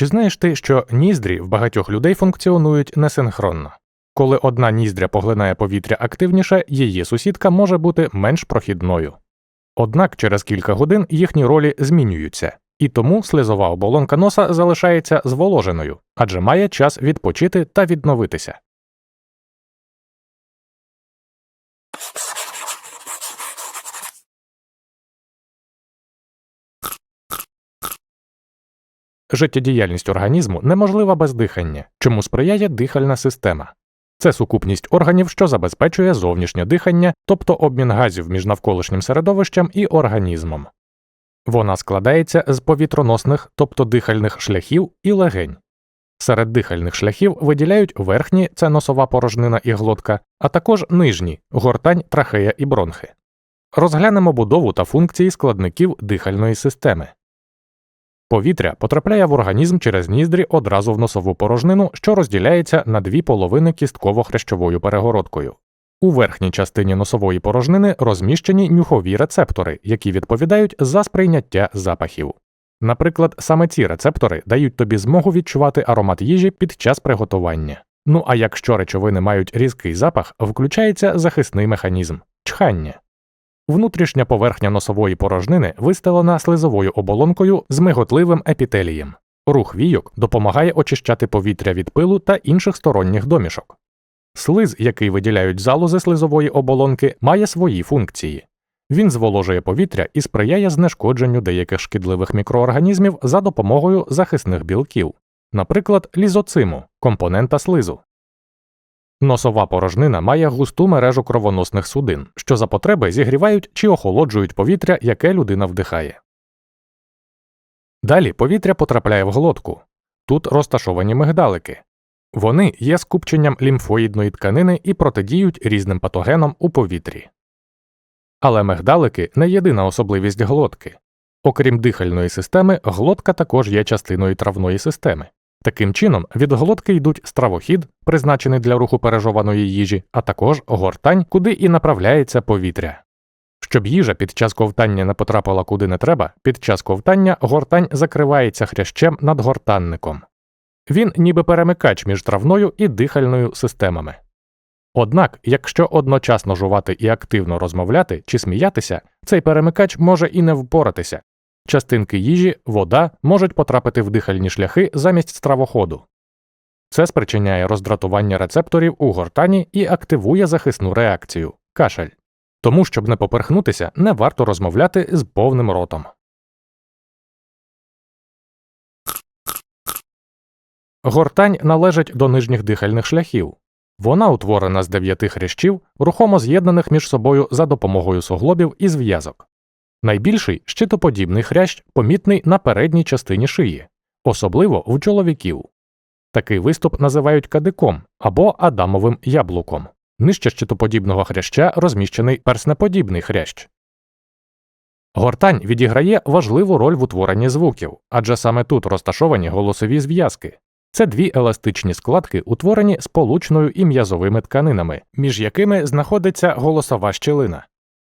Чи знаєш ти, що ніздрі в багатьох людей функціонують несинхронно? Коли одна ніздря поглинає повітря активніше, її сусідка може бути менш прохідною. Однак через кілька годин їхні ролі змінюються, і тому слизова оболонка носа залишається зволоженою, адже має час відпочити та відновитися. Життєдіяльність організму неможлива без дихання, чому сприяє дихальна система. Це сукупність органів, що забезпечує зовнішнє дихання, тобто обмін газів між навколишнім середовищем і організмом. Вона складається з повітроносних, тобто дихальних шляхів і легень. Серед дихальних шляхів виділяють верхні це носова порожнина і глотка, а також нижні гортань, трахея і бронхи. Розглянемо будову та функції складників дихальної системи. Повітря потрапляє в організм через ніздрі одразу в носову порожнину, що розділяється на дві половини кістково-хрящовою перегородкою. У верхній частині носової порожнини розміщені нюхові рецептори, які відповідають за сприйняття запахів. Наприклад, саме ці рецептори дають тобі змогу відчувати аромат їжі під час приготування. Ну а якщо речовини мають різкий запах, включається захисний механізм чхання. Внутрішня поверхня носової порожнини вистелена слизовою оболонкою з миготливим епітелієм. Рух війок допомагає очищати повітря від пилу та інших сторонніх домішок. Слиз, який виділяють залози слизової оболонки, має свої функції. Він зволожує повітря і сприяє знешкодженню деяких шкідливих мікроорганізмів за допомогою захисних білків, наприклад, лізоциму, компонента слизу. Носова порожнина має густу мережу кровоносних судин, що за потреби зігрівають чи охолоджують повітря, яке людина вдихає. Далі повітря потрапляє в глотку. Тут розташовані мигдалики. Вони є скупченням лімфоїдної тканини і протидіють різним патогенам у повітрі. Але мигдалики не єдина особливість глотки. Окрім дихальної системи, глотка також є частиною травної системи. Таким чином, від глотки йдуть стравохід, призначений для руху пережованої їжі, а також гортань, куди і направляється повітря. Щоб їжа під час ковтання не потрапила куди не треба, під час ковтання гортань закривається хрящем над гортанником. Він ніби перемикач між травною і дихальною системами. Однак, якщо одночасно жувати і активно розмовляти чи сміятися, цей перемикач може і не впоратися. Частинки їжі, вода можуть потрапити в дихальні шляхи замість стравоходу. Це спричиняє роздратування рецепторів у гортані і активує захисну реакцію кашель. Тому, щоб не поперхнутися, не варто розмовляти з повним ротом. Гортань належить до нижніх дихальних шляхів. Вона утворена з дев'яти хрящів, рухомо з'єднаних між собою за допомогою суглобів і зв'язок. Найбільший щитоподібний хрящ помітний на передній частині шиї, особливо в чоловіків. Такий виступ називають кадиком або адамовим яблуком. Нижче щитоподібного хряща розміщений перснеподібний хрящ. Гортань відіграє важливу роль в утворенні звуків, адже саме тут розташовані голосові зв'язки. Це дві еластичні складки, утворені сполучною і м'язовими тканинами, між якими знаходиться голосова щелина.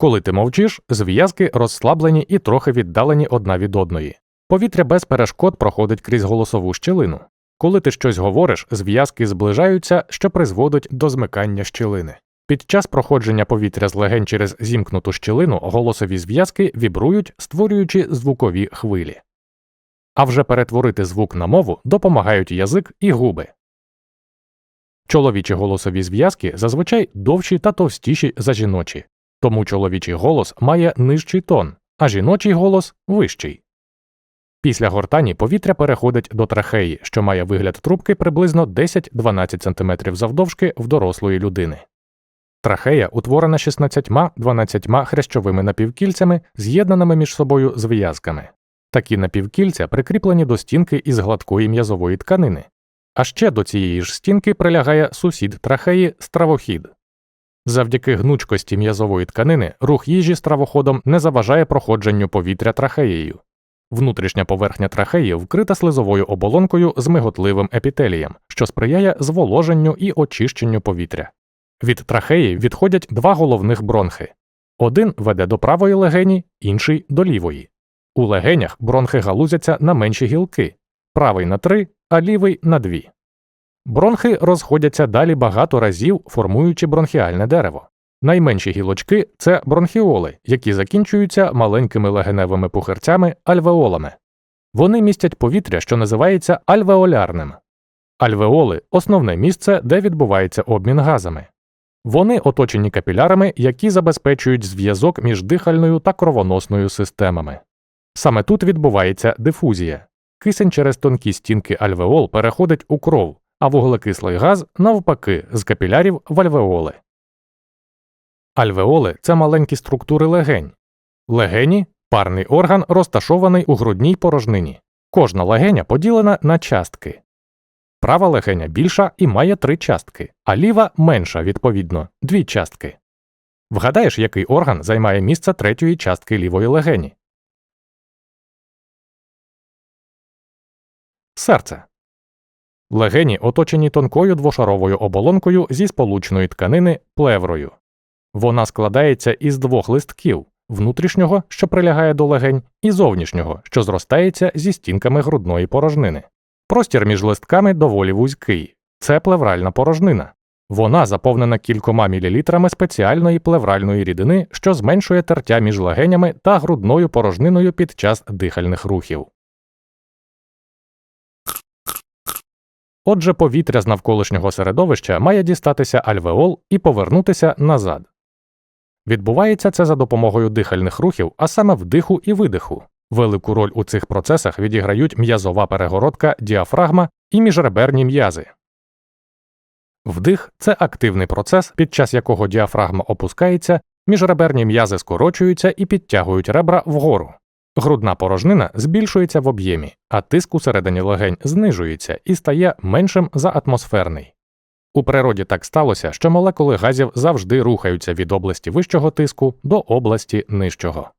Коли ти мовчиш, зв'язки розслаблені і трохи віддалені одна від одної. Повітря без перешкод проходить крізь голосову щелину. Коли ти щось говориш, зв'язки зближаються, що призводить до змикання щілини. Під час проходження повітря з легень через зімкнуту щілину голосові зв'язки вібрують, створюючи звукові хвилі. А вже перетворити звук на мову допомагають язик і губи. Чоловічі голосові зв'язки зазвичай довші та товстіші за жіночі, тому чоловічий голос має нижчий тон, а жіночий голос вищий. Після гортані повітря переходить до трахеї, що має вигляд трубки приблизно 10-12 см завдовжки в дорослої людини. Трахея утворена 16-12 хрящовими напівкільцями, з'єднаними між собою зв'язками. Такі напівкільця прикріплені до стінки із гладкої м'язової тканини, а ще до цієї ж стінки прилягає сусід трахеї стравохід. Завдяки гнучкості м'язової тканини рух їжі стравоходом не заважає проходженню повітря трахеєю. Внутрішня поверхня трахеї вкрита слизовою оболонкою з миготливим епітелієм, що сприяє зволоженню і очищенню повітря. Від трахеї відходять два головних бронхи один веде до правої легені, інший до лівої. У легенях бронхи галузяться на менші гілки, правий на 3, а лівий на 2. Бронхи розходяться далі багато разів, формуючи бронхіальне дерево. Найменші гілочки це бронхіоли, які закінчуються маленькими легеневими пухирцями альвеолами. Вони містять повітря, що називається альвеолярним. Альвеоли основне місце, де відбувається обмін газами. Вони оточені капілярами, які забезпечують зв'язок між дихальною та кровоносною системами. Саме тут відбувається дифузія. Кисень через тонкі стінки альвеол переходить у кров, а вуглекислий газ навпаки з капілярів в альвеоли. Альвеоли це маленькі структури легень. Легені парний орган, розташований у грудній порожнині. Кожна легеня поділена на частки. Права легеня більша і має три частки, а ліва менша, відповідно, дві частки. Вгадаєш, який орган займає місце третьої частки лівої легені? Серце. Легені оточені тонкою двошаровою оболонкою зі сполучної тканини плеврою. Вона складається із двох листків внутрішнього, що прилягає до легень, і зовнішнього, що зростається зі стінками грудної порожнини. Простір між листками доволі вузький. Це плевральна порожнина. Вона заповнена кількома мілілітрами спеціальної плевральної рідини, що зменшує тертя між легенями та грудною порожниною під час дихальних рухів. Отже, повітря з навколишнього середовища має дістатися альвеол і повернутися назад. Відбувається це за допомогою дихальних рухів, а саме вдиху і видиху. Велику роль у цих процесах відіграють м'язова перегородка, діафрагма і міжреберні м'язи. Вдих це активний процес, під час якого діафрагма опускається, міжреберні м'язи скорочуються і підтягують ребра вгору. Грудна порожнина збільшується в об'ємі, а тиск у середині легень знижується і стає меншим за атмосферний. У природі так сталося, що молекули газів завжди рухаються від області вищого тиску до області нижчого.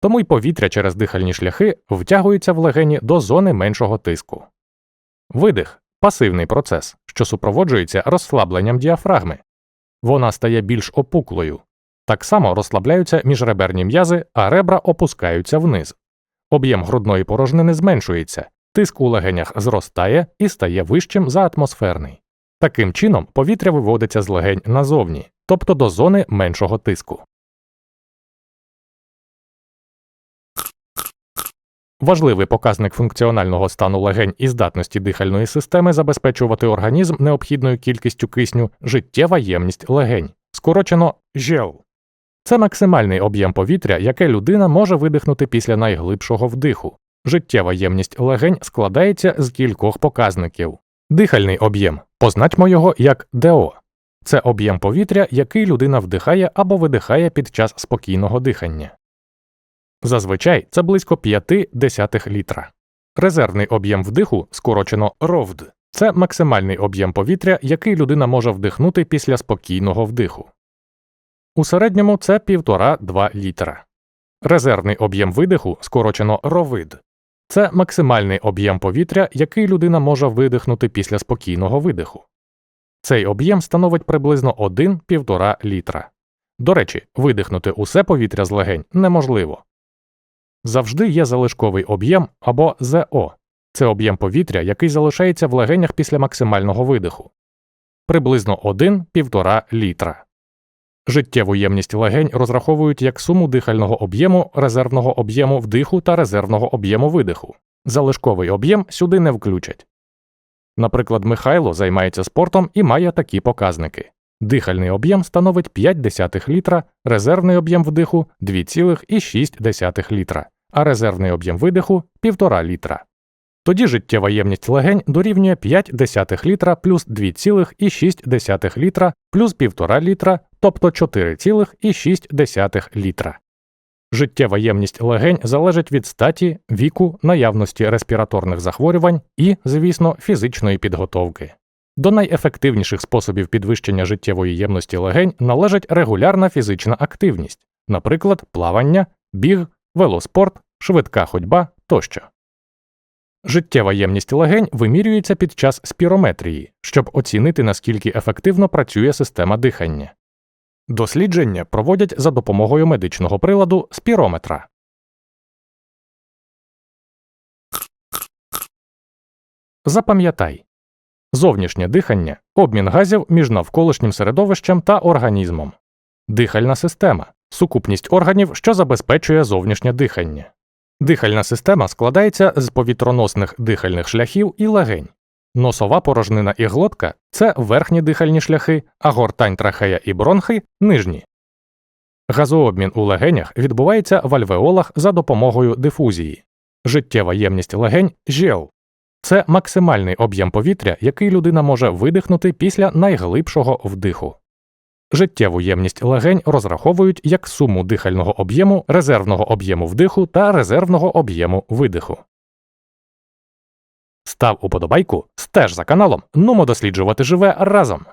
Тому й повітря через дихальні шляхи втягується в легені до зони меншого тиску. Видих пасивний процес, що супроводжується розслабленням діафрагми. Вона стає більш опуклою. Так само розслабляються міжреберні м'язи, а ребра опускаються вниз. Об'єм грудної порожнини зменшується, тиск у легенях зростає і стає вищим за атмосферний. Таким чином повітря виводиться з легень назовні, тобто до зони меншого тиску. Важливий показник функціонального стану легень і здатності дихальної системи забезпечувати організм необхідною кількістю кисню життєва ємність легень, скорочено ЖЕЛ. Це максимальний об'єм повітря, яке людина може видихнути після найглибшого вдиху. Життєва ємність легень складається з кількох показників. Дихальний об'єм позначмо його як ДО. Це об'єм повітря, який людина вдихає або видихає під час спокійного дихання. Зазвичай це близько 5 десятих літра. Резервний об'єм вдиху, скорочено РОВД, це максимальний об'єм повітря, який людина може вдихнути після спокійного вдиху. У середньому це 1,5-2 літра. Резервний об'єм видиху, скорочено РОВИД, це максимальний об'єм повітря, який людина може видихнути після спокійного видиху. Цей об'єм становить приблизно 1-1,5 літра. До речі, видихнути усе повітря з легень неможливо. Завжди є залишковий об'єм або ЗО це об'єм повітря, який залишається в легенях після максимального видиху приблизно 1-1,5 літра. Життєву ємність легень розраховують як суму дихального об'єму, резервного об'єму вдиху та резервного об'єму видиху. Залишковий об'єм сюди не включать. Наприклад, Михайло займається спортом і має такі показники. Дихальний об'єм становить 0,5 літра, резервний об'єм вдиху 2,6 літра, а резервний об'єм видиху 1,5 літра. Тоді життєва ємність легень дорівнює 5 літра плюс 2,6 літра плюс 1,5 літра, тобто 4,6 літра. Життєва ємність легень залежить від статі, віку, наявності респіраторних захворювань і, звісно, фізичної підготовки. До найефективніших способів підвищення життєвої ємності легень належить регулярна фізична активність, наприклад, плавання, біг, велоспорт, швидка ходьба тощо. Життєва ємність легень вимірюється під час спірометрії, щоб оцінити наскільки ефективно працює система дихання. Дослідження проводять за допомогою медичного приладу спірометра. Запам'ятай зовнішнє дихання обмін газів між навколишнім середовищем та організмом, дихальна система сукупність органів, що забезпечує зовнішнє дихання. Дихальна система складається з повітроносних дихальних шляхів і легень. Носова порожнина і глотка це верхні дихальні шляхи, а гортань трахея і бронхи нижні. Газообмін у легенях відбувається в альвеолах за допомогою дифузії. Життєва ємність легень ЖЕЛ. Це максимальний об'єм повітря, який людина може видихнути після найглибшого вдиху. Життєву ємність легень розраховують як суму дихального об'єму, резервного об'єму вдиху та резервного об'єму видиху. Став уподобайку, стеж за каналом, нумо досліджувати живе разом.